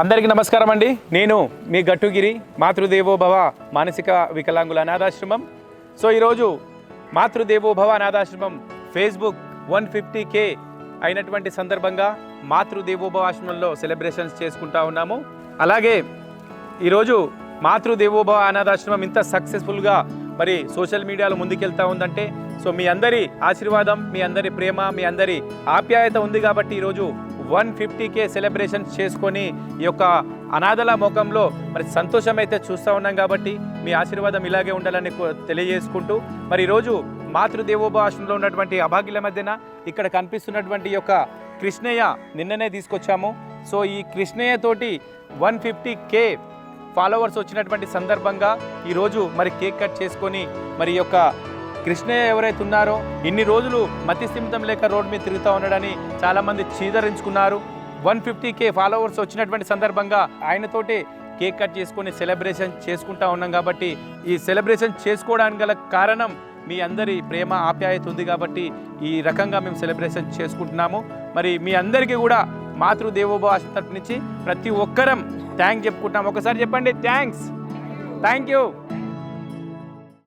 అందరికీ నమస్కారం అండి. నేను మీ గట్టుగిరి మాతృదేవోభవ మానసిక వికలాంగుల అనాథాశ్రమం. సో ఈరోజు మాతృదేవోభవ అనాథాశ్రమం ఫేస్బుక్ వన్ ఫిఫ్టీ కే అయినటువంటి సందర్భంగా మాతృదేవోభవ ఆశ్రమంలో సెలబ్రేషన్స్ చేసుకుంటా ఉన్నాము. అలాగే ఈరోజు మాతృదేవోభవ అనాథాశ్రమం ఇంత సక్సెస్ఫుల్గా మరి సోషల్ మీడియాలో ముందుకెళ్తా ఉందంటే సో మీ అందరి ఆశీర్వాదం మీ అందరి ప్రేమ మీ అందరి ఆప్యాయత ఉంది కాబట్టి ఈరోజు వన్ ఫిఫ్టీ కే చేసుకొని ఈ యొక్క అనాథల ముఖంలో మరి సంతోషం అయితే చూస్తూ ఉన్నాం కాబట్టి మీ ఆశీర్వాదం ఇలాగే ఉండాలని తెలియజేసుకుంటూ మరి ఈరోజు మాతృదేవోభాషణలో ఆశ్రమంలో ఉన్నటువంటి అభాగ్యుల మధ్యన ఇక్కడ కనిపిస్తున్నటువంటి యొక్క కృష్ణయ్య నిన్ననే తీసుకొచ్చాము. సో ఈ కృష్ణయ్య తోటి వన్ ఫిఫ్టీ కే ఫాలోవర్స్ వచ్చినటువంటి సందర్భంగా ఈరోజు మరి కేక్ కట్ చేసుకొని మరి యొక్క కృష్ణయ్య ఎవరైతే ఉన్నారో ఇన్ని రోజులు మతి స్థిమితం లేక రోడ్ మీద తిరుగుతూ ఉన్నాడని చాలామంది చీదరించుకున్నారు. వన్ ఫిఫ్టీ కే ఫాలోవర్స్ వచ్చినటువంటి సందర్భంగా ఆయనతోటి కేక్ కట్ చేసుకొని సెలబ్రేషన్ చేసుకుంటా ఉన్నాం కాబట్టి ఈ సెలబ్రేషన్ చేసుకోవడానికి గల కారణం మీ అందరి ప్రేమ ఆప్యాయత ఉంది కాబట్టి ఈ రకంగా మేము సెలబ్రేషన్ చేసుకుంటున్నాము. మరి మీ అందరికీ కూడా మాతృదేవోభవ ఆశ్రమం తరపు నుంచి ప్రతి ఒక్కరం థ్యాంక్ చెప్పుకుంటాం ఒకసారి చెప్పండి థ్యాంక్స్. Thank you.